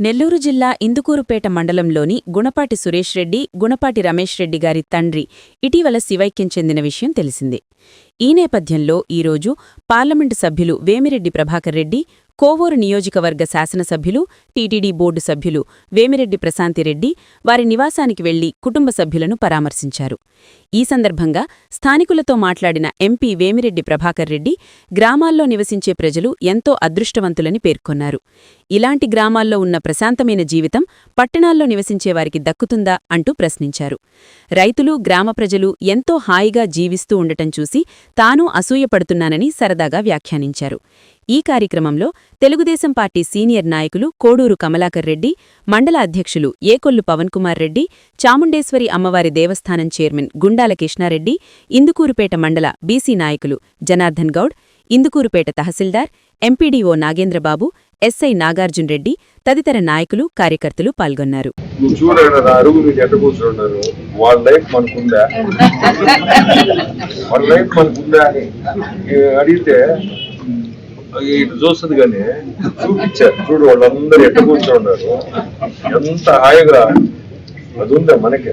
నెల్లూరు జిల్లా ఇందుకూరుపేట మండలంలోని గుణపాటి సురేష్ రెడ్డి గుణపాటి రమేష్ రెడ్డి గారి తండ్రి ఇటీవల శివైక్యం చెందిన విషయం తెలిసిందే. ఈ నేపథ్యంలో ఈరోజు పార్లమెంటు సభ్యులు వేమిరెడ్డి ప్రభాకర్ రెడ్డి కోవూరు నియోజకవర్గ శాసనసభ్యులు టీటీడీ బోర్డు సభ్యులు వేమిరెడ్డి ప్రశాంతిరెడ్డి వారి నివాసానికి వెళ్ళి కుటుంబ సభ్యులను పరామర్శించారు. ఈ సందర్భంగా స్థానికులతో మాట్లాడిన ఎంపీ వేమిరెడ్డి ప్రభాకర్ రెడ్డి గ్రామాల్లో నివసించే ప్రజలు ఎంతో అదృష్టవంతులని పేర్కొన్నారు. ఇలాంటి గ్రామాల్లో ఉన్న ప్రశాంతమైన జీవితం పట్టణాల్లో నివసించే వారికి దక్కుతుందా అంటూ ప్రశ్నించారు. రైతులు గ్రామ ప్రజలు ఎంతో హాయిగా జీవిస్తూ ఉండటం చూసి తాను అసూయపడుతున్నానని సరదాగా వ్యాఖ్యానించారు. ఈ కార్యక్రమంలో తెలుగుదేశం పార్టీ సీనియర్ నాయకులు కోడూరు కమలాకర్ రెడ్డి మండల అధ్యక్షులు ఏకొల్లు పవన్ కుమార్ రెడ్డి చాముండేశ్వరి అమ్మవారి దేవస్థానం చైర్మన్ గుండాల కృష్ణారెడ్డి ఇందుకూరుపేట మండల బీసీ నాయకులు జనార్దన్ గౌడ్ ఇందుకూరుపేట తహసీల్దార్ ఎంపీడీఓ నాగేంద్రబాబు ఎస్ఐ నాగార్జున్ రెడ్డి తదితర నాయకులు కార్యకర్తలు పాల్గొన్నారు. అడిగితే ఇటు చూస్తుంది కానీ చూపించారు. చూడు వాళ్ళందరూ ఎట్ట కూర్చున్నారు ఎంత హాయిగా అది ఉందా మనకి?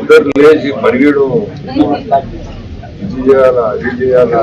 ఇద్దరు లేచి పరిగెడు ఇది చేయాలా అది చేయాలా?